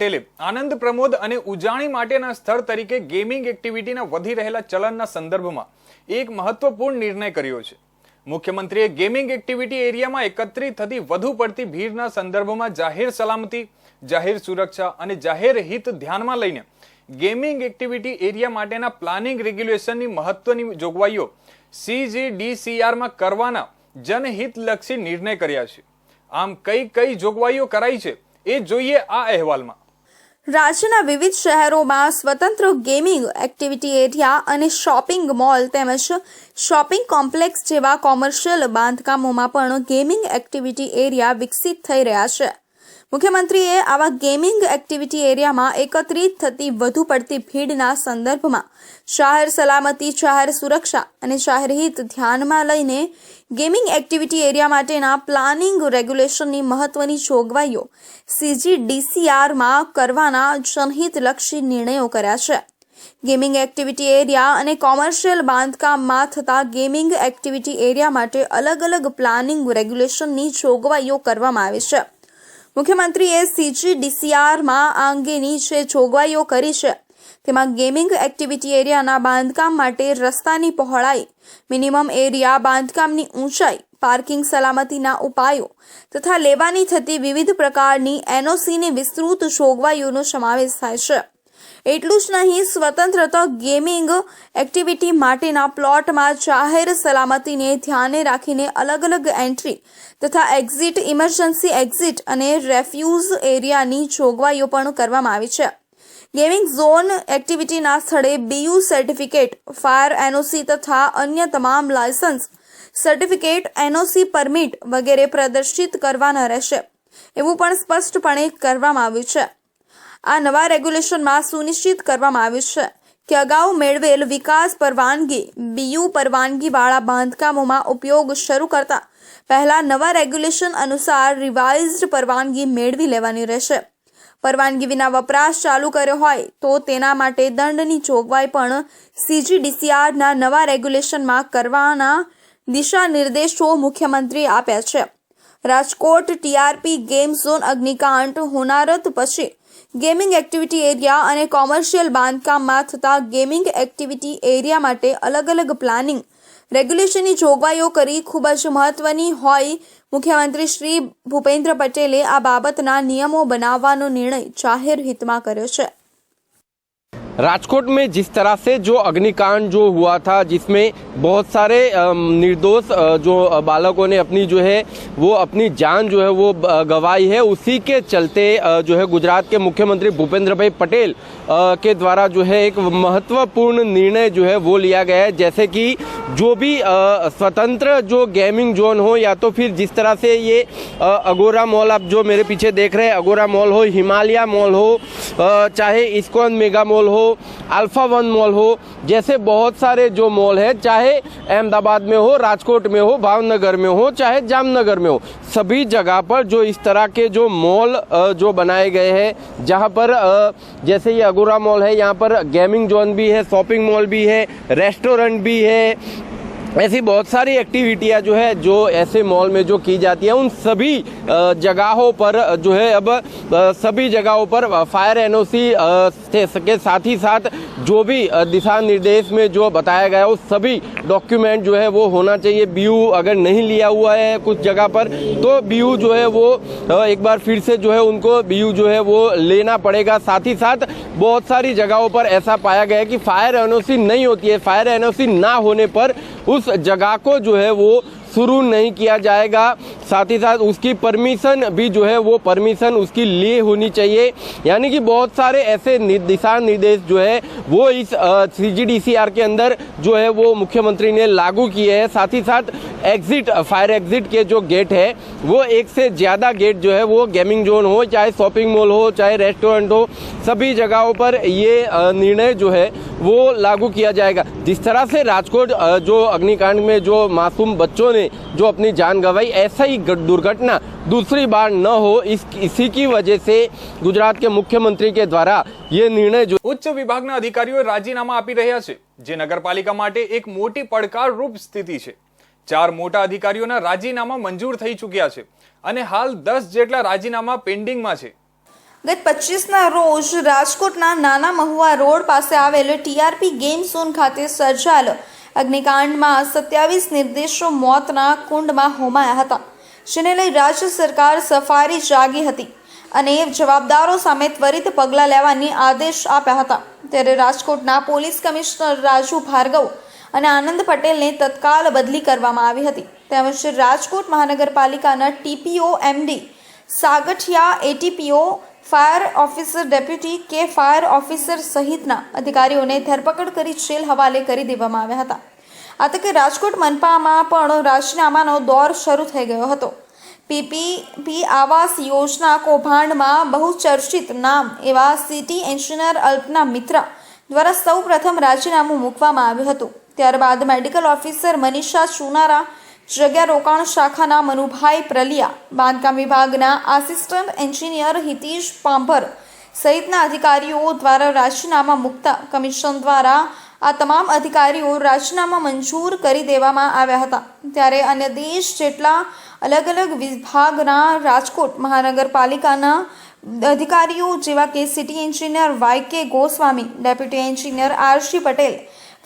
પટેલે આનંદ પ્રમોદ અને ઉજાણી માટેના સ્થળ તરીકે ગેમિંગ એક્ટિવિટીના વધી રહેલા ચલણના સંદર્ભમાં એક મહત્વપૂર્ણ નિર્ણય કર્યો છે. મુખ્યમંત્રીએ ગેમિંગ એક્ટિવિટી એરિયામાં એકત્રિત થતી વધુ પડતી ભીડના સંદર્ભમાં જાહેર સલામતી, જાહેર સુરક્ષા અને જાહેર હિત ધ્યાનમાં લઈને ગેમિંગ એક્ટિવિટી એરિયા માટેના પ્લાનિંગ રેગ્યુલેશનની મહત્વની જોગવાઈઓ સીજીડીસીઆરમાં કરવાના જનહિતલક્ષી નિર્ણય કર્યા છે. આમ કઈ કઈ જોગવાઈઓ કરાઈ છે એ જોઈએ આ અહેવાલમાં. રાજ્યના વિવિધ શહેરોમાં સ્વતંત્ર ગેમિંગ એક્ટિવિટી એરિયા અને શોપિંગ મોલ તેમજ શોપિંગ કોમ્પ્લેક્સ જેવા કોમર્શિયલ બાંધકામોમાં પણ ગેમિંગ એક્ટિવિટી એરિયા વિકસિત થઈ રહ્યા છે. મુખ્યમંત્રીએ આવા ગેમિંગ એક્ટિવિટી એરિયામાં એકત્રિત થતી વધુ પડતી ભીડના સંદર્ભમાં શહેર સલામતી, શહેર સુરક્ષા અને શહેર હિત ધ્યાનમાં લઈને ગેમિંગ એક્ટિવિટી એરિયા માટેના પ્લાનિંગ રેગ્યુલેશનની મહત્વની જોગવાઈઓ સીજીડીસીઆરમાં કરવાના જનહિતલક્ષી નિર્ણયો કર્યા છે. ગેમિંગ એક્ટિવિટી એરિયા અને કોમર્શિયલ બાંધકામમાં થતા ગેમિંગ એક્ટિવિટી એરિયા માટે અલગ અલગ પ્લાનિંગ રેગ્યુલેશનની જોગવાઈઓ કરવામાં આવી છે. મુખ્યમંત્રીએ સીજીડીસીઆરમાં આ અંગેની જે જોગવાઈઓ કરી છે, તેમાં ગેમિંગ એક્ટિવિટી એરિયાના બાંધકામ માટે રસ્તાની પહોળાઈ, મિનિમમ એરિયા બાંધકામની ઊંચાઈ, પાર્કિંગ સલામતીના ઉપાયો તથા લેવાની થતી વિવિધ પ્રકારની એનઓસીની વિસ્તૃત જોગવાઈઓનો સમાવેશ થાય છે. એટલું જ નહીં, સ્વતંત્રતા ગેમિંગ એક્ટિવિટી માટેના પ્લોટમાં જાહેર સલામતીને ધ્યાને રાખીને અલગ અલગ એન્ટ્રી તથા એક્ઝિટ, ઇમરજન્સી એક્ઝિટ અને રેફ્યુઝ એરિયાની જોગવાઈઓ પણ કરવામાં આવી છે. ગેમિંગ ઝોન એક્ટિવિટીના સ્થળે બીયુ સર્ટિફિકેટ, ફાયર એનઓસી તથા અન્ય તમામ લાયસન્સ, સર્ટિફિકેટ, એનઓસી પરમિટ વગેરે પ્રદર્શિત કરવાના રહેશે. એવું પણ સ્પષ્ટપણે કરવામાં આવ્યું છે. આ નવા રેગ્યુલેશનમાં સુનિશ્ચિત કરવામાં આવ્યું છે કે અગાઉ મેળવેલ વિકાસ પરવાનગી, બીયુ પરવાનગીવાળા બાંધકામોમાં ઉપયોગ શરૂ કરતા પહેલા નવા રેગ્યુલેશન અનુસાર રિવાઇઝ્ડ પરવાનગી મેળવી લેવાની રહેશે. પરવાનગી વિના વપરાશ ચાલુ કર્યો હોય તો તેના માટે દંડની જોગવાઈ પણ સીજીડીસીઆરના નવા રેગ્યુલેશનમાં કરવાના દિશા નિર્દેશો મુખ્યમંત્રીએ આપ્યા છે. રાજકોટ ટીઆરપી ગેમ ઝોન અગ્નિકાંડ હોનારત પછી ગેમિંગ એક્ટિવિટી એરિયા અને કોમર્શિયલ બાંધકામમાં થતા ગેમિંગ એક્ટિવિટી એરિયા માટે અલગ અલગ પ્લાનિંગ રેગ્યુલેશનની જોગવાઈઓ કરી ખૂબ જ મહત્વની હોય. મુખ્યમંત્રી શ્રી ભૂપેન્દ્ર પટેલે આ બાબતના નિયમો બનાવવાનો નિર્ણય જાહેર હિતમાં કર્યો છે. राजकोट में जिस तरह से जो अग्निकांड जो हुआ था, जिसमें बहुत सारे निर्दोष जो बालकों ने अपनी जो है, वो अपनी जान जो है, वो गंवाई है। उसी के चलते जो है गुजरात के मुख्यमंत्री भूपेंद्र भाई पटेल के द्वारा जो है एक महत्वपूर्ण निर्णय जो है, वो लिया गया है। जैसे कि जो भी स्वतंत्र जो गेमिंग जोन हो, या तो फिर जिस तरह से ये अगोरा मॉल आप जो मेरे पीछे देख रहे हैं, अगोरा मॉल हो, हिमालय मॉल हो चाहे इस्कॉन मेगा मॉल हो अल्फ़ा वन मॉल हो, जैसे बहुत सारे जो मॉल है, चाहे अहमदाबाद में हो, राजकोट में हो, भावनगर में हो, चाहे जामनगर में हो, सभी जगह पर जो इस तरह के जो मॉल जो बनाए गए हैं, जहाँ पर जैसे ये अगोरा मॉल है, यहाँ पर गेमिंग जोन भी है शॉपिंग मॉल भी है रेस्टोरेंट भी है ऐसी बहुत सारी एक्टिविटियाँ जो है, जो ऐसे मॉल में जो की जाती है, उन सभी जगहों पर जो है, अब सभी जगहों पर फायर एनओसी के साथ ही साथ जो भी दिशा निर्देश में जो बताया गया है वो सभी डॉक्यूमेंट जो है, वो होना चाहिए। बीयू अगर नहीं लिया हुआ है कुछ जगह पर तो बीयू जो है, वो एक बार फिर से जो है, उनको बीयू जो है, वो लेना पड़ेगा। साथ ही साथ बहुत सारी जगहों पर ऐसा पाया गया कि फायर एनओसी नहीं होती है। फायर एनओसी ना होने पर उस जगह को जो है वो शुरू नहीं किया जाएगा साथ ही साथ उसकी परमिशन भी जो है, वो परमिशन उसकी लिए होनी चाहिए। यानी कि बहुत सारे ऐसे दिशा निर्देश जो है, वो इस सी के अंदर जो है, वो मुख्यमंत्री ने लागू किए हैं। साथ ही साथ एग्जिट फायर एग्जिट के जो गेट है, वो एक से ज़्यादा गेट जो है, वो गेमिंग जोन हो, चाहे शॉपिंग मॉल हो, चाहे रेस्टोरेंट हो, सभी जगहों पर ये निर्णय जो है, वो लागू किया जाएगा। जिस तरह से राजकोट जो अग्निकांड में जो मासूम बच्चों ने जो अपनी जान गंवाई, ऐसा ही दुर्घटना दूसरी बार न हो इस इसी की वजह से गुजरात के मुख्यमंत्री के द्वारा ये निर्णय जो ઉચ્ચ વિભાગના અધિકારીઓ રાજીનામા આપી રહ્યા છે જે નગરપાલિકા માટે એક મોટી પડકારરૂપ સ્થિતિ છે ચાર મોટા અધિકારીઓના રાજીનામા મંજૂર થઈ ચૂક્યા છે અને હાલ દસ જેટલા રાજીનામા પેન્ડિંગમાં છે ગત પચીસના રોજ રાજકોટના નાના મહુવા રોડ પાસે આવેલ ટીઆરપી ગેમ ઝોન ખાતે સર્જાયેલ અગ્નિકાંડમાં સત્યાવીસ નિર્દેશો મોતના કુંડમાં હોમાયા હતા જેને લઈ રાજ્ય સરકાર સફારી જાગી હતી અને જવાબદારો સામે ત્વરિત પગલાં લેવાની આદેશ આપ્યા હતા. ત્યારે રાજકોટના પોલીસ કમિશનર રાજુ ભાર્ગવ અને આનંદ પટેલને તત્કાલ બદલી કરવામાં આવી હતી. તેમજ રાજકોટ મહાનગરપાલિકાના TPO, MD, Sagathiya, ATPO, fire officer deputy કે ફાયર ઓફિસર સહિતના અધિકારીઓને ધરપકડ કરી જેલ હવાલે કરી દેવામાં આવ્યા હતા. આ તકે રાજકોટ મનપામાં પણ રાજીનામાનો દોર શરૂ થઈ ગયો હતો. પીપીપી આવાસ યોજના કૌભાંડમાં બહુ ચર્ચિત નામ એવા સિટી એન્જિનિયર અલ્પના મિત્ર દ્વારા સૌ પ્રથમ રાજીનામું મૂકવામાં આવ્યું હતું. ત્યારબાદ મેડિકલ ઓફિસર મનીષા ચુનારા, જગ્યા રોકાણ શાખાના મનુભાઈ પ્રલિયા, બાંધકામ વિભાગના આસિસ્ટન્ટ એન્જિનિયર હિતીશ પાંભર સહિતના અધિકારીઓ દ્વારા રાજીનામા મૂકતા કમિશન દ્વારા આ તમામ અધિકારીઓ રાજીનામા મંજૂર કરી દેવામાં આવ્યા હતા. ત્યારે અન્ય દેશ જેટલા અલગ અલગ વિભાગના રાજકોટ મહાનગરપાલિકાના અધિકારીઓ જેવા કે city engineer Y K Goswami, deputy engineer RC Patel,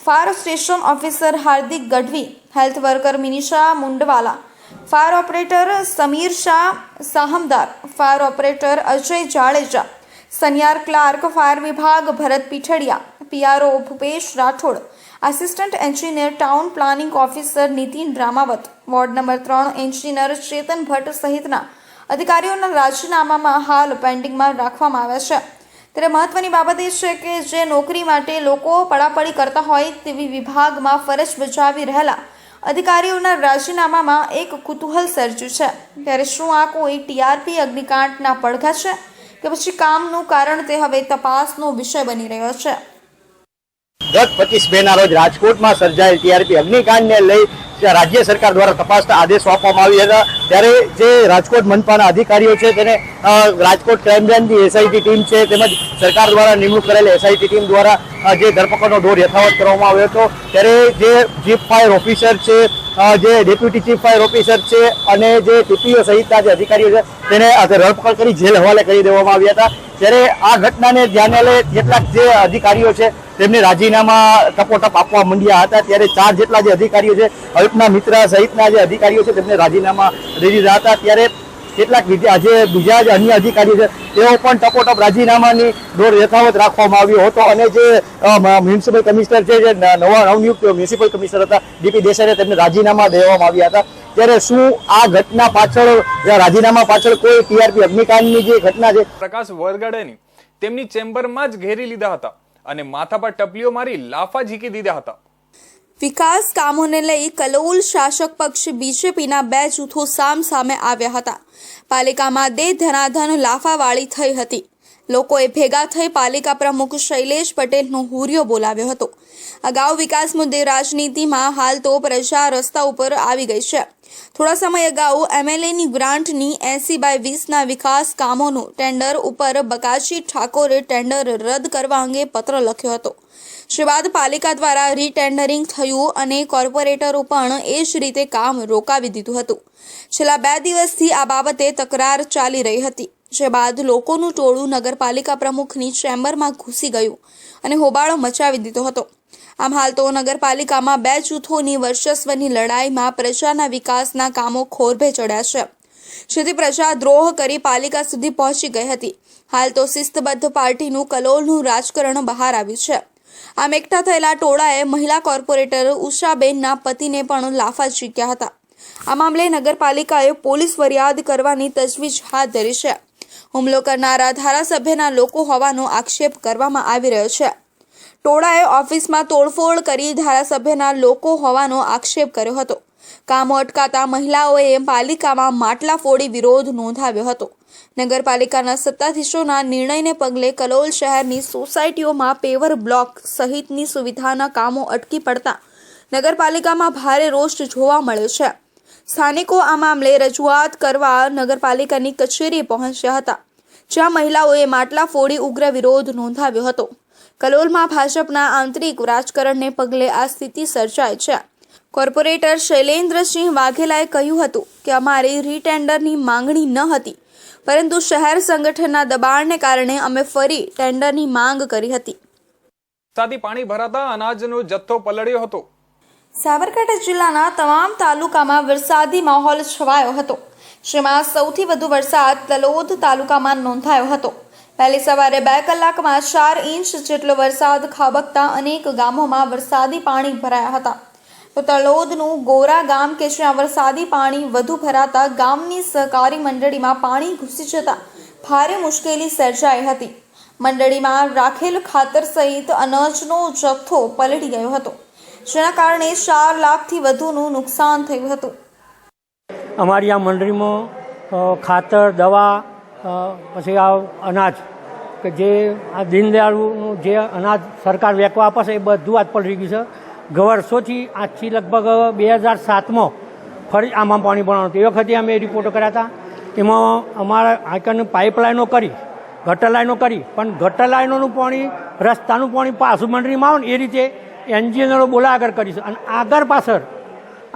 fire station officer Hardik Gadhvi, health worker Minisha Mundwala, fire operator Sameer Shah Sahmadar, fire operator Ajay Jadeja senior clerk, fire વિભાગ, Bharat Pithadiya, PRO Bhupesh Rathod, assistant engineer, town planning officer Nitin Ramavat, ward number ત્રણ, engineer Chetan Bhatt સહિતના અધિકારીઓના રાજીનામામાં હાલ પેન્ડિંગમાં રાખવામાં આવ્યા છે. ત્યારે મહત્વની બાબત એ છે કે જે નોકરી માટે લોકો પડાપડી કરતા હોય તેવી વિભાગમાં ફરજ બજાવી રહેલા અધિકારીઓના રાજીનામામાં એક કુતૂહલ સર્જ્યું છે. ત્યારે શું આ કોઈ ટીઆરપી, અગ્નિકાંડના પડઘા છે? કે પછી કામનું કારણ તે હવે તપાસનો વિષય બની રહ્યો છે. ગત પચીસ બે ના રોજ રાજકોટમાં સર્જાયેલ ટીઆરપી અગ્નિકાંડને લઈ રાજ્ય સરકાર દ્વારા તપાસના આદેશો આપવામાં આવ્યા હતા. ત્યારે જે રાજકોટ મનપાના અધિકારીઓ છે, તેને રાજકોટ ક્રાઇમ બ્રાન્ચની એસઆઈટી ટીમ છે, તેમજ સરકાર દ્વારા નિમણૂક કરેલ એસઆઈટી ટીમ દ્વારા જે ધરપકડનો દોર યથાવત કરવામાં આવ્યો હતો. ત્યારે જે ચીફ ફાયર ઓફિસર છે જે ડેપ્યુટી ચીફ ફાયર ઓફિસર છે, અને જે ટીપીઓ સહિતના જે અધિકારીઓ છે, તેને ધરપકડ કરી જેલ હવાલે કરી દેવામાં આવ્યા હતા. ત્યારે આ ઘટનાને ધ્યાને લઈ કેટલાક જે અધિકારીઓ છે તેમને રાજીનામા ટપોટપ આપવા માંડ્યા હતા. ત્યારે ચાર જેટલા જે અધિકારીઓ છે, અલ્પના મિત્ર સહિતના જે અધિકારીઓ છે, તેમને રાજીનામા દઈ દીધા હતા. ત્યારે કેટલાક જે બીજા જે અન્ય અધિકારીઓ છે, તેઓ પણ ટપોટપ રાજીનામાની દોર યથાવત રાખવામાં આવ્યો હતો. અને જે મ્યુનિસિપલ કમિશનર છે, જે નવા નવનિયુક્ત મ્યુનિસિપલ કમિશનર હતા, ડીપી દેસાઈને તેમને રાજીનામા દેવામાં આવ્યા હતા. ત્યારે શું આ ઘટના પાછળ રાજીનામા પાછળ કોઈ ટીઆરપી અગ્નિકાંડની જે ઘટના છે? પ્રકાશ વરગડેની તેમની ચેમ્બરમાં જ ઘેરી લીધા હતા. અને માથા પર ટપલીઓ મારી લાફા ઝીકી દીધા હતા. વિકાસ કામોને લઈ કલોલ શાસક પક્ષ બીજેપીના બે જૂથો સામ સામે આવ્યા હતા. પાલિકામાં દે ધનાધન લાફાવાળી થઈ હતી. લોકોએ ભેગા થઈ પાલિકા પ્રમુખ શૈલેષ પટેલનો હુરિયો બોલાવ્યો હતો. અગાઉ વિકાસ મુદ્દે રાજનીતિમાં હાલ તો પ્રજા રસ્તા ઉપર આવી ગઈ છે. થોડા સમય અગાઉ એમએલએની ગ્રાન્ટની એસી બાય વીસના વિકાસ કામોનું ટેન્ડર ઉપર બકાજી ઠાકોરે ટેન્ડર રદ કરવા અંગે પત્ર લખ્યો હતો. જે પાલિકા દ્વારા રીટેન્ડરિંગ થયું અને કોર્પોરેટરો પણ એ જ રીતે કામ રોકાવી દીધું હતું. છેલ્લા બે દિવસથી આ બાબતે તકરાર ચાલી રહી હતી. જે બાદ લોકોનું ટોળું નગરપાલિકા પ્રમુખની ચેમ્બરમાં ઘૂસી ગયું અને હોબાળો મચાવી દીધો હતો. આમ હાલ તો નગરપાલિકામાં બે જૂથોની વર્ચસ્વની લડાઈમાં પ્રજાના વિકાસના કામો ખોરભે ચડ્યા છે. જેથી પ્રજા દ્રોહ કરી પાલિકા સુધી પહોંચી ગઈ હતી. હાલ તો શિસ્તબદ્ધ પાર્ટીનું કલોલનું રાજકારણ બહાર આવ્યું છે. આમ એકઠા થયેલા ટોળાએ મહિલા કોર્પોરેટર ઉષાબેનના પતિને પણ લાફા ચીક્યા હતા. આ મામલે નગરપાલિકાએ પોલીસ ફરિયાદ કરવાની તજવીજ હાથ ધરી છે. હુમલો કરનારા ધારાસભ્યના લોકો હોવાનો આક્ષેપ કરવામાં આવી રહ્યો છે. ટોળાએ ઓફિસમાં તોડફોડ કરી ધારાસભ્યના લોકો હોવાનો આક્ષેપ કર્યો હતો. કામો અટકાતા મહિલાઓએ પાલિકામાં માટલા ફોડી વિરોધ નોંધાવ્યો હતો. નગરપાલિકાના સત્તાધીશોના નિર્ણયને પગલે કલોલ શહેરની સોસાયટીઓમાં પેવર બ્લોક સહિતની સુવિધાના કામો અટકી પડતા નગરપાલિકામાં ભારે રોષ જોવા મળ્યો છે. સ્થાનિકો આ મામલે રજૂઆત કરવા નગરપાલિકાની કચેરીએ પહોંચ્યા હતા, જ્યાં મહિલાઓએ માટલા ફોડી ઉગ્ર વિરોધ નોંધાવ્યો હતો. કલોલમાં ભાજપના આંતરિક રાજકારણને પગલે આ સ્થિતિ સર્જાય છે. કોર્પોરેટર શૈલેન્દ્રસિંહ વાઘેલાએ કહ્યું હતું કે અમારી રીટેન્ડરની માંગણી ન હતી પરંતુ શહેર સંગઠનના દબાણને કારણે અમે ફરી ટેન્ડરની માંગ કરી હતી. સાદી પાણી ભરાતા અનાજનો જથ્થો પલળ્યો હતો. સાબરકાંઠા જિલ્લાના તમામ તાલુકામાં વરસાદી માહોલ છવાયો હતો. જેમાં સૌથી વધુ વરસાદ તલોદ તાલુકામાં નોંધાયો હતો. પહેલી સવારે બે કલાકમાં ચાર ઇંચ જેટલો વરસાદ ખાબકતા અનેક ગામોમાં વરસાદી પાણી ભરાયા હતા. તો તળોદનું ગોરા ગામ કે જ્યાં વરસાદી પાણી વધુ ભરાતા ગામની સહકારી મંડળીમાં પાણી ઘૂસી જતા ભારે મુશ્કેલી સર્જાઈ હતી. મંડળીમાં રાખેલ ખાતર સહિત અનાજનો જથ્થો પલળી ગયો હતો, જેના કારણે ચાર લાખથી વધુનું નુકસાન થયું હતું. અમારી આ મંડળીમાં ખાતર, દવા પછી આ અનાજ, કે જે આ દીનદયાળુનું જે અનાજ સરકાર વેચવા આપે છે, એ બધું આજ પલળી ગયું છે. ગવર્સોથી આજથી લગભગ બે હજાર સાતમાં ફરી આમાં પાણી ભરવાનું એ વખતે અમે રિપોર્ટો કર્યા હતા. એમાં અમારા આકરની પાઇપલાઇનો કરી ગટર લાઈનો કરી, પણ ગટર લાઈનોનું પાણી, રસ્તાનું પાણી પાછું મંડળીમાં આવે ને એ રીતે એન્જિનિયરો બોલા આગળ કરીશું અને આગળ પાછળ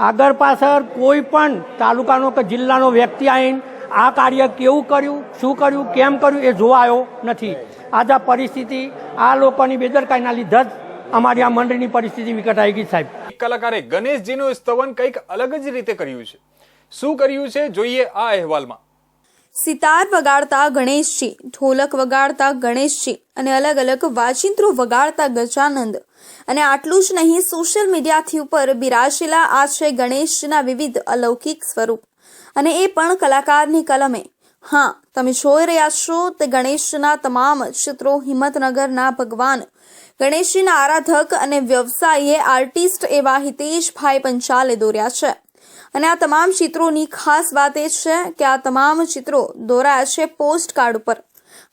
આગળ પાછળ કોઈ પણ તાલુકાનો કે જિલ્લાનો વ્યક્તિ આવીને આ કાર્ય કેવું કર્યું શું કર્યું કેમ કર્યું એ જોવાયો નથી. આજ આ પરિસ્થિતિ આ લોકોની બેદરકારીના લીધે જ અમારી આ મંડળની પરિસ્થિતિ વિકટ આવી ગઈ સાહેબ. કલાકારે ગણેશજીનું સ્તવન કંઈક અલગ જ રીતે કર્યું છે. શું કર્યું છે? જોઈએ આ અહેવાલમાં. સિતાર વગાડતા ગણેશજી ઢોલક વગાડતા ગણેશજી અને અલગ અલગ વાજિંત્રો વગાડતા ગજાનંદ. અને આટલું જ નહીં સોશિયલ મીડિયાથી ઉપર બિરાજેલા આ છે ગણેશજીના વિવિધ અલૌકિક સ્વરૂપ. અને એ પણ કલાકારની કલમે. હા, તમે જોઈ રહ્યા છો તે ગણેશના તમામ ચિત્રો હિંમતનગરના ભગવાન. ગણેશજીના આરાધક અને વ્યવસાયીએ આર્ટિસ્ટ એવા હિતેશભાઈ પંચાલે દોર્યા છે. અને આ તમામ ચિત્રોની ખાસ વાત એ છે કે આ તમામ ચિત્રો દોરાયા છે પોસ્ટ કાર્ડ ઉપર.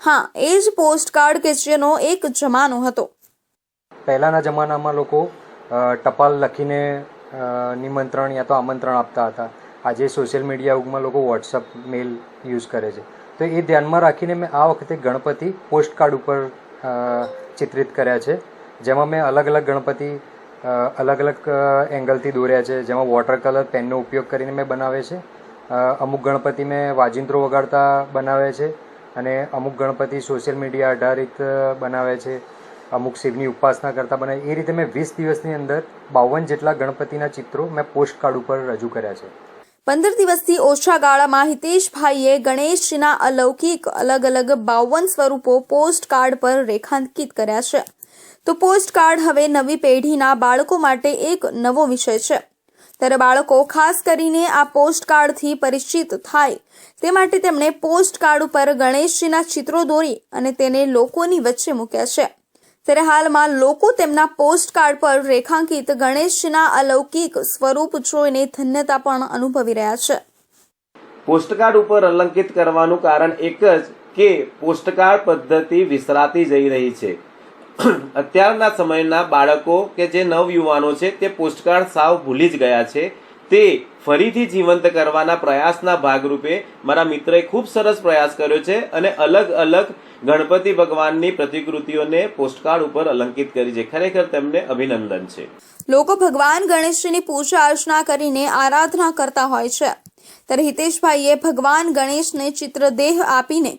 હા, એ જ પોસ્ટ કાર્ડ કે જેનો એક જમાનો હતો. પહેલાંના જમાનામાં લોકો ટપાલ લખીને નિમંત્રણ યા તો આમંત્રણ આપતા હતા. આજે સોશિયલ મીડિયા યુગમાં લોકો વોટ્સઅપ મેલ યુઝ કરે છે. તો એ ધ્યાનમાં રાખીને મેં આ વખતે ગણપતિ પોસ્ટ કાર્ડ ઉપર ચિત્રિત કર્યા છે. જેમાં મેં અલગ અલગ ગણપતિ અલગ અલગ એંગલથી દોર્યા છે. જેમાં વોટર કલર પેનનો ઉપયોગ કરીને મેં બનાવે છે. અમુક ગણપતિ મેં વાજિંત્રો વગાડતા બનાવે છે અને અમુક ગણપતિ સોશિયલ મીડિયા આધારિત બનાવે છે. અમુક શિવની ઉપાસના કરતા બનાવે એ રીતે મેં વીસ દિવસની અંદર બાવન જેટલા ગણપતિના ચિત્રો મેં પોસ્ટ કાર્ડ ઉપર રજૂ કર્યા છે. પંદર દિવસથી ઓછા ગાળામાં હિતેશભાઈએ ગણેશજીના અલૌકિક અલગ અલગ બાવન સ્વરૂપો પોસ્ટ કાર્ડ પર રેખાંકિત કર્યા છે. તો પોસ્ટ કાર્ડ હવે નવી પેઢીના બાળકો માટે એક નવો વિષય છે. ત્યારે બાળકો ખાસ કરીને આ પોસ્ટ કાર્ડથી પરિચિત થાય. તે માટે તેમણે પોસ્ટ કાર્ડ ઉપર ગણેશજીના ચિત્રો દોરી અને તેને લોકોની વચ્ચે મૂક્યા છે. ત્યારે હાલમાં લોકો તેમના પોસ્ટ કાર્ડ પર રેખાંકિત ગણેશના અલૌકિક સ્વરૂપ જોઈને ધન્યતા પણ અનુભવી રહ્યા છે. પોસ્ટકાર્ડ ઉપર અલંકિત કરવાનું કારણ એક જ કે પોસ્ટકાર્ડ પદ્ધતિ વિસરાતી જઈ રહી છે. અત્યારના સમયના બાળકો કે જે નવયુવાનો છે તે પોસ્ટકાર્ડ સાવ ભૂલી જ ગયા છે. તે ફરીથી જીવંત કરવાના પ્રયાસના ભાગરૂપે મારા મિત્રએ ખૂબ સરસ પ્રયાસ કર્યો છે અને અલગ અલગ ગણપતિ ભગવાનની પ્રતિકૃતિઓને પોસ્ટકાર્ડ ઉપર અલંકિત કરી છે. ખરેખર તેમને અભિનંદન છે. લોકો ભગવાન ગણેશજીની પૂજા અર્ચના કરીને આરાધના કરતા હોય છે. ત્યારે હિતેશભાઈએ ભગવાન ગણેશને ચિત્રદેહ આપીને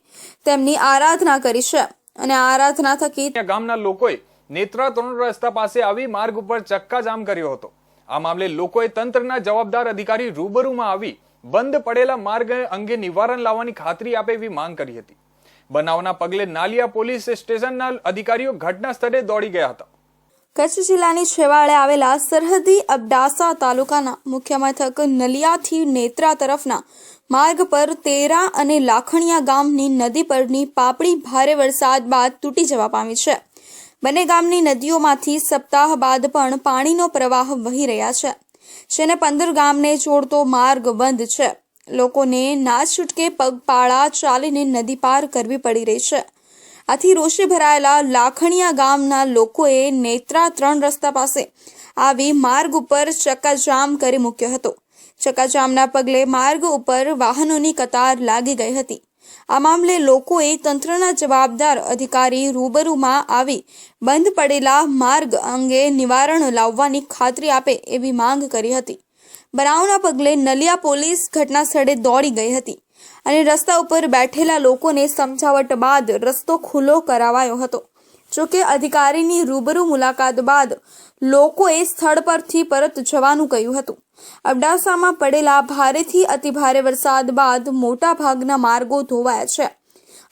તેમની આરાધના કરી છે અને આરાધના થકી ગામના લોકોએ નેત્રા ત્રણ રસ્તા પાસે આવી માર્ગ ઉપર ચક્કાજામ કર્યો હતો. આ મામલે લોકોએ તંત્રના જવાબદાર અધિકારી રૂબરૂમાં આવી બંધ પડેલા માર્ગ અંગે નિવારણ લાવવાની ખાતરી આપે એવી માંગ કરી હતી. બનાવના પગલે નાલિયા પોલીસ સ્ટેશનના અધિકારીઓ ઘટના સ્થળે દોડી ગયા હતા. કચ્છ જિલ્લાની છેવાડે આવેલા સરહદી અબડાસા તાલુકાના મુખ્ય મથક નલિયાથી નેત્રા તરફના માર્ગ પર તેરા અને લાખણિયા ગામની નદી પરની પાપડી ભારે વરસાદ બાદ તૂટી જવા પામી છે. બંને ગામની નદીઓમાંથી સપ્તાહ બાદ પણ પાણીનો પ્રવાહ વહી રહ્યા છે. જેને પંદર ગામને જોડતો માર્ગ બંધ છે. લોકોને ના છૂટકે પગપાળા ચાલીને નદી પાર કરવી પડી રહી છે. આથી રોષે ભરાયેલા લાખણિયા ગામના લોકોએ નેત્રા ત્રણ રસ્તા પાસે આવી માર્ગ ઉપર ચક્કાજામ કરી મૂક્યો હતો. ચક્કાજામના પગલે માર્ગ ઉપર વાહનોની કતાર લાગી ગઈ હતી. આ મામલે લોકોએ તંત્રના જવાબદાર અધિકારી રૂબરૂમાં આવી બંધ પડેલા માર્ગ અંગે નિવારણ લાવવાની ખાતરી આપે એવી માંગ કરી હતી. બનાવના પગલે નલિયા પોલીસ ઘટના સ્થળે દોડી ગઈ હતી અને રસ્તા ઉપર બેઠેલા લોકોને સમજાવટ બાદ રસ્તો ખુલ્લો કરાવાયો હતો. જોકે અધિકારીની રૂબરૂ મુલાકાત બાદ લોકોએ સ્થળ પરથી પરત જવાનું કહ્યું હતું. અબડાસામાં પડેલા ભારેથી અતિભારે વરસાદ બાદ મોટા ભાગના માર્ગો ધોવાયા છે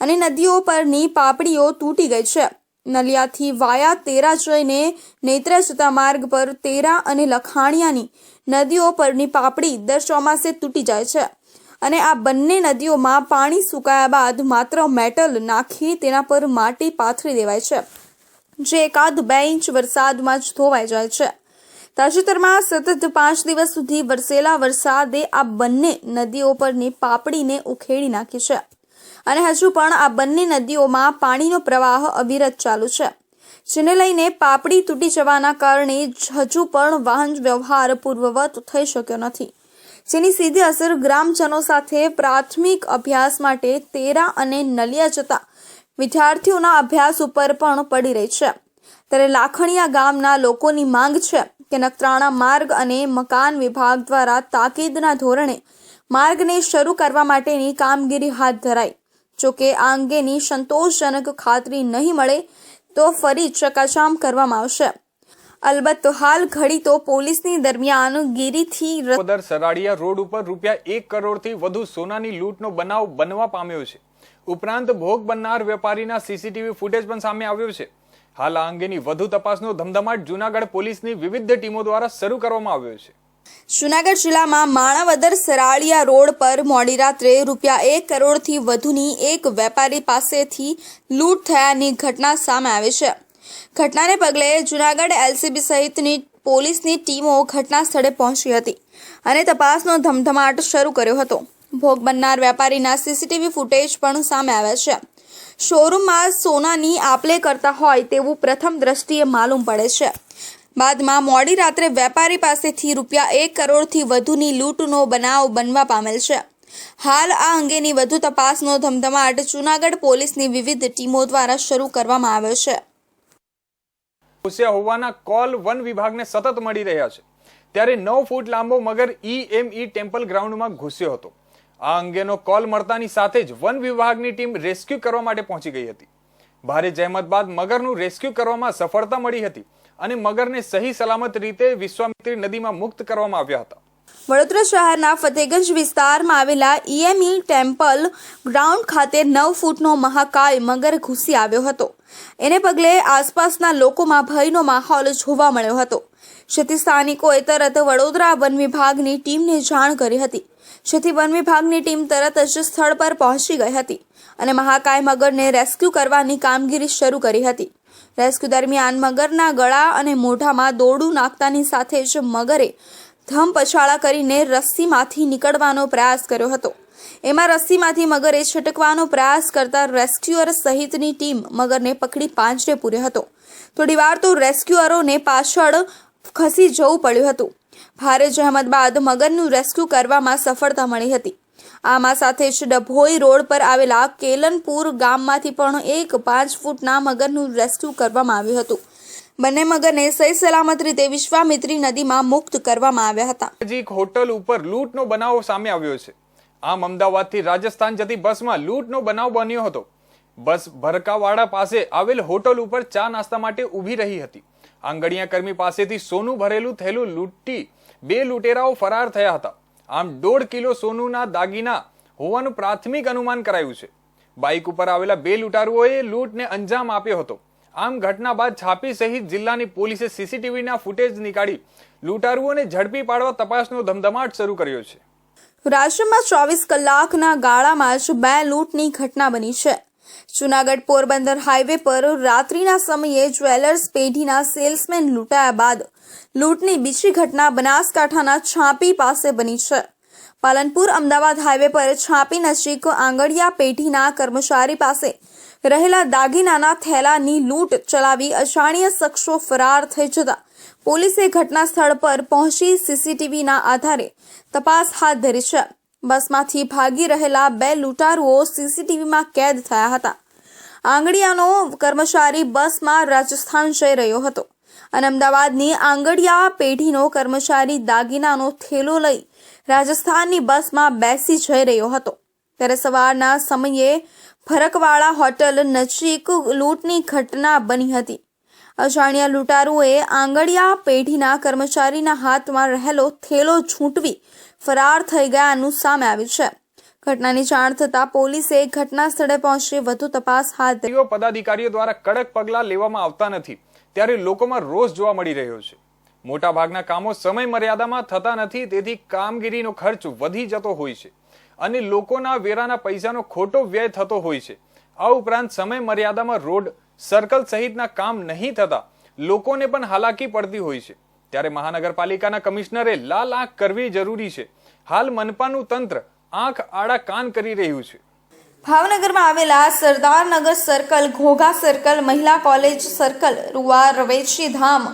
અને નદીઓ પરની પાપડીઓ તૂટી ગઈ છે. નલિયાથી વાયા તેરા જઈને નેત્રા જતા માર્ગ પર તેરા અને લખાણિયાની નદીઓ પરની પાપડી દર ચોમાસે તૂટી જાય છે. અને આ બંને નદીઓમાં પાણી સુકાયા બાદ માત્ર મેટલ નાખી તેના પર માટી પાથરી દેવાય છે, જે એકાદ બે ઇંચ વરસાદમાં જ ધોવાઈ જાય છે. તાજેતરમાં સતત પાંચ દિવસ સુધી વરસેલા વરસાદે આ બંને નદીઓ પરની પાપડીને ઉખેડી નાખી છે. અને હજુ પણ આ બંને નદીઓમાં પાણીનો પ્રવાહ અવિરત ચાલુ છે, જેને લઈને પાપડી તૂટી જવાના કારણે હજુ પણ વાહન વ્યવહાર પૂર્વવત થઈ શક્યો નથી. જેની સીધી અસર ગ્રામજનો સાથે પ્રાથમિક અભ્યાસ માટે તેરા અને નલિયા જતા વિદ્યાર્થીઓના અભ્યાસ ઉપર પણ પડી રહી છે. ત્યારે લાખણીયા ગામના લોકોની માંગ છે કે નખત્રાણા માર્ગ અને મકાન વિભાગ દ્વારા તાકીદના ધોરણે માર્ગને શરૂ કરવા માટેની કામગીરી હાથ ધરાઈ. જોકે આ અંગેની સંતોષજનક ખાતરી નહીં મળે તો ફરી ચકાચામ કરવામાં આવશે. અલબત્ત હાલ ઘડી તો પોલીસની દરમિયાન ગીરીથી ર- સરાડિયા રોડ ઉપર રૂપિયા એક કરોડથી વધુ સોનાની લૂંટનો બનાવ બનવા પામ્યો છે. ઉપરાંત ભોગ બનનાર વેપારીના સીસીટીવી ફૂટેજ પણ સામે આવ્યો છે. હાલ આ અંગેની વધુ તપાસનો ધમધમાટ જૂનાગઢ પોલીસની વિવિધ ટીમો દ્વારા શરૂ કરવામાં આવ્યો છે. જુનાગઢ જિલ્લામાં માણાવદર સરાળિયા રોડ પર મોડી રાત્રે રૂપિયા એક કરોડથી વધુની એક વેપારી પાસેથી લૂંટ થયાની ઘટના સામે આવી છે. ઘટનાને પગલે જુનાગઢ એલસીબી સહિતની પોલીસની ટીમો ઘટના સ્થળે પહોંચી હતી અને તપાસનો ધમધમાટ શરૂ કર્યો હતો. ભોગ બનનાર વેપારીના સીસીટીવી ફૂટેજ પણ સામે આવ્યા છે. શોરૂમમાં સોનાની આપલે કરતા હોય તેવું પ્રથમ દ્રષ્ટિએ માલુમ પડે છે. બાદમાં મોડી રાત્રે વેપારી પાસેથી રૂપિયા એક કરોડથી વધુની લૂંટનો બનાવ બનવા પામેલ છે. હાલ આ અંગેની વધુ તપાસનો ધમધમાટ જૂનાગઢ પોલીસની વિવિધ ટીમો દ્વારા શરૂ કરવામાં આવ્યો છે. ઘૂસ્યા હોવાના કોલ વન વિભાગને સતત મળી રહ્યા છે. ત્યારે નવ ફૂટ લાંબો મગર ઈએમઈ ટેમ્પલ ગ્રાઉન્ડમાં ઘૂસ્યો હતો. આ અંગેનો કોલ મળતાની સાથે જ વન વિભાગની ટીમ રેસ્ક્યુ કરવા માટે પહોંચી ગઈ હતી. ભારે જહેમત બાદ મગરનું રેસ્ક્યુ કરવામાં સફળતા મળી હતી અને મગરને સહી સલામત રીતે વિશ્વામિત્રી નદીમાં મુક્ત કરવામાં આવ્યા હતા. વડોદરા શહેરના ફતેગંજ વિસ્તારમાં આવેલા ઈએમઈ ટેમ્પલ ગ્રાઉન્ડ ખાતે નવ ફૂટનો મહાકાય મગર ઘૂસી આવ્યો હતો. એને પગલે આસપાસના લોકોમાં ભયનો માહોલ જોવા મળ્યો હતો. જેથી સ્થાનિકોએ તરત વડોદરા વન વિભાગની ટીમને જાણ કરી હતી. જેથી વન વિભાગની ટીમ તરત જ સ્થળ પર પહોંચી ગઈ હતી અને મહાકાય મગરને રેસ્ક્યુ કરવાની કામગીરી શરૂ કરી હતી. રેસ્ક્યુ દરમિયાન મગરના ગળા અને મોઢામાં દોરડું નાખતાની સાથે જ મગરે ધમ પછાડા કરીને રસ્સીમાંથી નીકળવાનો પ્રયાસ કર્યો હતો. એમાં રસ્સીમાંથી મગરે છટકવાનો પ્રયાસ કરતા રેસ્ક્યુઅર સહિતની ટીમ મગરને પકડી પાંજરે પૂર્યો હતો. થોડી વાર તો રેસ્ક્યુઅરોને પાછળ ખસી જવું પડ્યું હતું. ભારે જહેમત બાદ મગરનું રેસ્ક્યુ કરવામાં સફળતા મળી હતી. આમાં સાથે જ ડભોઈ રોડ પર આવેલા કેલનપુર ગામમાંથી પણ એક પાંચ ફૂટના મગરનું રેસ્ક્યુ કરવામાં આવ્યું હતું. બંને મગરને સહી સલામત રીતે વિશ્વામિત્રી નદીમાં મુક્ત કરવામાં આવ્યા હતા. એક હોટલ ઉપર લૂંટનો બનાવ સામે આવ્યો છે. આમ અમદાવાદથી રાજસ્થાન જતી બસમાં લૂંટનો બનાવ બન્યો હતો. બસ ભરકાવાડા પાસે આવેલ હોટલ ઉપર ચા નાસ્તા માટે ઊભી રહી હતી. આંગણિયા કર્મી પાસેથી સોનું ભરેલું થયેલું લૂંટી બે લૂંટેરાઓ ફરાર થયા હતા. આમ દોઢ કિલો સોનુના દાગીના હોવાનું પ્રાથમિક અનુમાન કરાયું છે. બાઇક ઉપર આવેલા બે લૂંટારુઓએ લૂંટને અંજામ આપ્યો હતો. આમ ઘટના બાદ છાપી સહિત જિલ્લાની પોલીસે સીસીટીવીના ફૂટેજ નીકાળી લૂંટારુઓને ઝડપી પાડવા તપાસનો ધમધમાટ શરૂ કર્યો છે. રાજ્યમાં ચોવીસ કલાકના ગાળામાં જ બે લૂંટની ઘટના બની છે. જુનાગઢ પોરબંદર હાઈવે પર રાત્રિના સમયે જ્વેલર્સ પેઢીના સેલ્સમેન લૂંટાયા બાદ લૂંટની બીજી ઘટના બનાસકાંઠાના છાપી પાસે બની છે. પાલનપુર અમદાવાદ હાઈવે પર છાપી નજીક આંગડિયા પેઢીના કર્મચારી પાસે રહેલા દાગીનાના થેલાની લૂંટ ચલાવી અજાણ્ય શખ્સો ફરાર થઈ જતા. પોલીસે ઘટના સ્થળ પર પહોંચી સીસીટીવીના આધારે તપાસ હાથ ધરી છે. બસમાંથી ભાગી રહેલા બે લૂંટારુઓ સીસીટીવીમાં કેદ થયા હતા. આંગડિયાનો કર્મચારી બસમાં રાજસ્થાન જઈ રહ્યો હતો અને અમદાવાદની આંગડિયા પેઢીનો કર્મચારી દાગીનાનો થેલો લઈ રાજસ્થાનની બસમાં બેસી જઈ રહ્યો હતો. ત્યારે સવારના સમયે ફરકવાળા હોટલ નજીક લૂંટની ઘટના બની હતી. અજાણ્યા લૂંટારુએ આંગળિયા પેઢીના કર્મચારીના હાથમાં રહેલો થેલો છૂંટવી ફરાર થઈ ગયાનું સામે આવ્યું છે. ઘટનાની જાણ થતાં પોલીસે ઘટના સ્થળે પહોંચી વધુ તપાસ હાથ ધરી. પદાધિકારીઓ દ્વારા કડક પગલાં લેવામાં આવતા નથી. ત્યારે લોકોમાં રોષ જોવા મળી રહ્યો છે. મોટાભાગના કામો સમય મર્યાદામાં થતા નથી, તેથી કામગીરીનો ખર્ચ વધી જતો હોય છે અને લોકોના વેરાના પૈસાનો ખોટો વ્યય થતો હોય છે. આ ઉપરાંત સમય મર્યાદામાં રોડ, સર્કલ સહિતના કામ નહીં થતા લોકોને પણ હાલાકી પડતી હોય છે. ત્યારે મહાનગરપાલિકાના કમિશનરે લાલ આંખ કરવી જરૂરી છે. હાલ મનપાનું તંત્ર આંખ આડા કાન કરી રહ્યું છે. ભાવનગરમાં આવેલા સરદારનગર સર્કલ, ઘોઘા સર્કલ, મહિલા college circle, Ruva Ravechi Dham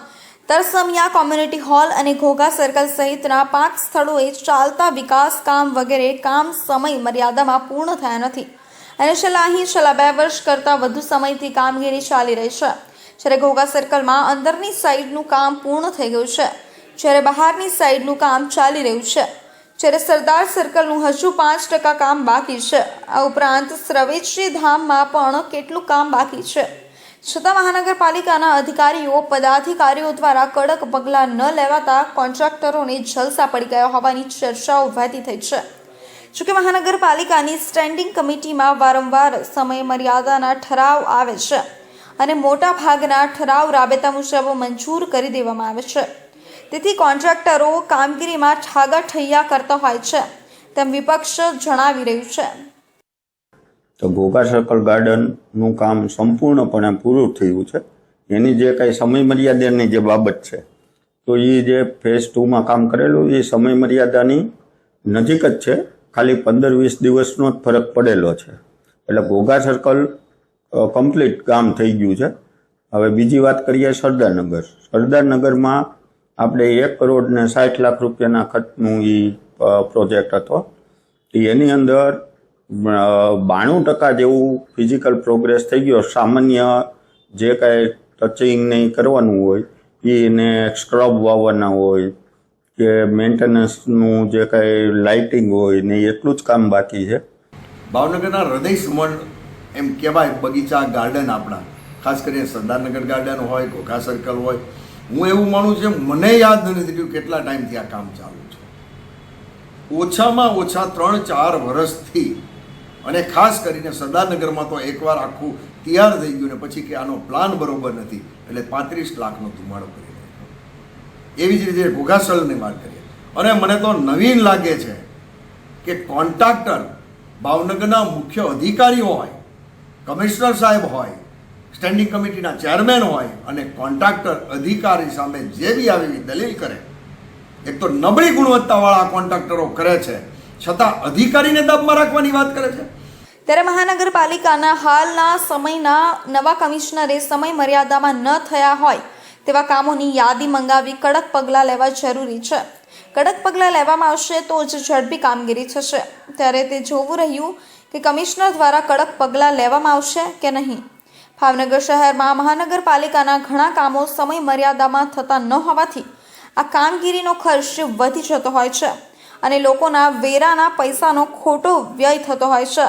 Tarsamiya community hall અને ઘોઘા સર્કલ સહિતના પાંચ સ્થળોએ ચાલતા વિકાસ કામ વગેરે કામ સમય મર્યાદામાં પૂર્ણ થયા નથી. અને છેલ્લા અહીં છેલ્લા બે વર્ષ કરતાં વધુ સમયથી કામગીરી ચાલી રહી છે. જ્યારે ઘોઘા સર્કલમાં અંદરની સાઈડનું કામ પૂર્ણ થઈ ગયું છે, જ્યારે બહારની સાઈડનું કામ ચાલી રહ્યું છે, જ્યારે સરદાર સર્કલનું હજુ પાંચ ટકા કામ બાકી છે. આ ઉપરાંત શ્રવેશ્રી ધામમાં પણ કેટલું કામ બાકી છે. છતાં મહાનગરપાલિકાના અધિકારીઓ, પદાધિકારીઓ દ્વારા કડક પગલાં ન લેવાતા કોન્ટ્રાક્ટરોને જલસા પડી ગયા હોવાની ચર્ચાઓ વહેતી થઈ છે. જોકે મહાનગરપાલિકાની સ્ટેન્ડિંગ કમિટીમાં વારંવાર સમય મર્યાદાના ઠરાવ આવે છે અને મોટા ભાગના ઠરાવ રાબેતા મુજબ મંજૂર કરી દેવામાં આવે છે. તેથી કોન્ટ્રાક્ટરો કામગીરીમાં ઠાગા ઠૈયા કરતા હોય છે તેમ વિપક્ષ જણાવી રહ્યું છે. તો ઘોઘા સર્કલ ગાર્ડનનું કામ સંપૂર્ણપણે પૂરું થયું છે. એની જે કાંઈ સમય મર્યાદાની જે બાબત છે, તો એ જે ફેઝ ટુમાં કામ કરેલું એ સમય મર્યાદાની નજીક જ છે. ખાલી પંદર વીસ દિવસનો જ ફરક પડેલો છે. એટલે ઘોઘા સર્કલ કમ્પ્લીટ કામ થઈ ગયું છે. હવે બીજી વાત કરીએ સરદારનગર. સરદારનગરમાં આપણે એક કરોડ ને સાઠ લાખ રૂપિયાના ખર્ચનું એ પ્રોજેક્ટ હતો. એની અંદર બાણું ટકા જેવું ફિઝિકલ પ્રોગ્રેસ થઈ ગયો. સામાન્ય જે કાંઈ ટચિંગ નહીં કરવાનું હોય એને સ્ક્રબ વાવવાના હોય, કે મેન્ટેનન્સનું જે કાંઈ લાઇટિંગ હોય ને એટલું જ કામ બાકી છે. ભાવનગરના હૃદય સુમણ એમ કહેવાય બગીચા ગાર્ડન આપણા. ખાસ કરીને સરદારનગર ગાર્ડન હોય, ઘોઘા સર્કલ હોય. હું એવું માનું છું મને યાદ નથી રહ્યું કેટલા ટાઈમથી આ કામ ચાલુ છે. ઓછામાં ઓછા ત્રણ ચાર વર્ષથી અને ખાસ કરીને સરદારનગરમાં તો એકવાર આખું તૈયાર થઈ ગયું ને પછી કે આનો પ્લાન બરોબર નથી, એટલે પાંત્રીસ લાખનો ધુમાડો કરી એવી જ રીતે ઘોઘાસળની વાત કરીએ. અને મને તો નવીન લાગે છે કે કોન્ટ્રાક્ટર ભાવનગરના મુખ્ય અધિકારીઓ હોય, કમિશનર સાહેબ હોય સ્ટેન્ડિંગ કમિટીના ચેરમેન હોય અને કોન્ટ્રાક્ટર અધિકારી સામે જે બી આવી દલીલ કરે, એક તો નબળી ગુણવત્તાવાળા કોન્ટ્રાક્ટરો કરે છે છતાં અધિકારીને દબમાં રાખવાની વાત કરે છે? ત્યારે મહાનગરપાલિકાના હાલના સમયના નવા કમિશનરે સમય મર્યાદામાં ન થયા હોય તેવા કામોની યાદી મંગાવી કડક પગલાં લેવા જરૂરી છે. કડક પગલાં લેવામાં આવશે તો જ ઝડપી કામગીરી થશે. ત્યારે તે જોવું રહ્યું કે કમિશનર દ્વારા કડક પગલાં લેવામાં આવશે કે નહીં. ભાવનગર શહેરમાં મહાનગરપાલિકાના ઘણા કામો સમય મર્યાદામાં થતા ન હોવાથી આ કામગીરીનો ખર્ચ વધી જતો હોય છે. અને લોકોના વેરાના પૈસાનો ખોટો વ્યય થતો હોય છે.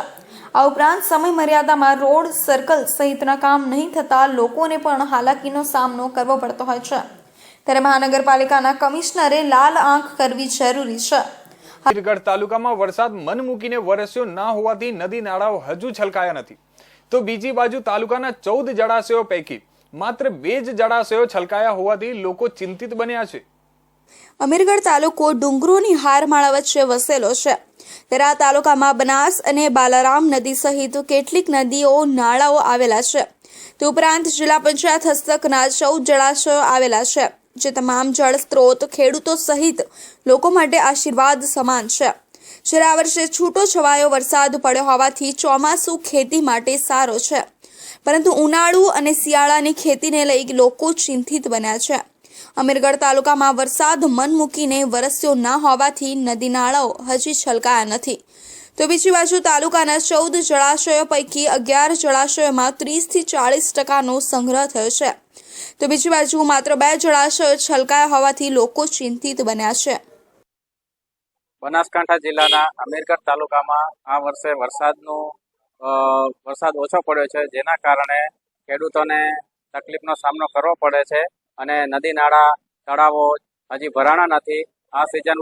આ ઉપરાંત સમય મર્યાદામાં રોડ સર્કલ સહિતના કામ નહીં થતાં લોકોને પણ હાલાકીનો સામનો કરવો પડતો હોય છે. ત્યારે મહાનગરપાલિકાના કમિશનરે લાલ આંખ કરવી જરૂરી છે. ગીરગઢ તાલુકામાં વરસાદ મન મૂકીને વરસ્યો ના હોવાથી નદી નાળાઓ હજુ છલકાયા નથી. તો બીજી બાજુ તાલુકાના ચૌદ જળાશયો પૈકી માત્ર બે જ જળાશયો છલકાયા હોવાથી લોકો ચિંતિત બન્યા છે. અમીરગઢ તાલુકો ડુંગરોની હારમાળા વચ્ચે વસેલો છે. ત્યારે આ તાલુકામાં બનાસ અને બાલારામ નદી સહિત કેટલીક નદીઓ, નાળાઓ આવેલા છે. તે ઉપરાંત જિલ્લા પંચાયત હસ્તકના ચૌદ જળાશયો આવેલા છે, જે તમામ જળ સ્ત્રોત, ખેડૂતો સહિત લોકો માટે આશીર્વાદ સમાન છે. જ્યારે આ વર્ષે છૂટો છવાયો વરસાદ પડ્યો હોવાથી ચોમાસું ખેતી માટે સારો છે. પરંતુ ઉનાળુ અને શિયાળાની ખેતીને લઈ લોકો ચિંતિત બન્યા છે. અમીરગઢ તાલુકામાં વરસાદ મન મૂકીને વરસ્યો ના હોવાથી નદી નાળાઓ હજી છલકાયા નથી. તો બીજી બાજુ તાલુકાના ચૌદ જળાશયો પૈકી અગિયાર જળાશયોમાં ત્રીસથી ચાળીસ ટકાનો સંગ્રહ થયો છે. તો બીજી બાજુ માત્ર બે જળાશયો છલકાયા હોવાથી લોકો ચિંતિત બન્યા છે. બનાસકાંઠા જિલ્લાના અમીરગઢ તાલુકામાં આ વર્ષે વરસાદનું વરસાદ ઓછો પડ્યો છે, જેના કારણે ખેડૂતોને તકલીફનો સામનો કરવો પડે છે. અને નદી નાળા તળાવો હજી ભરાણા નથી. આ સિઝન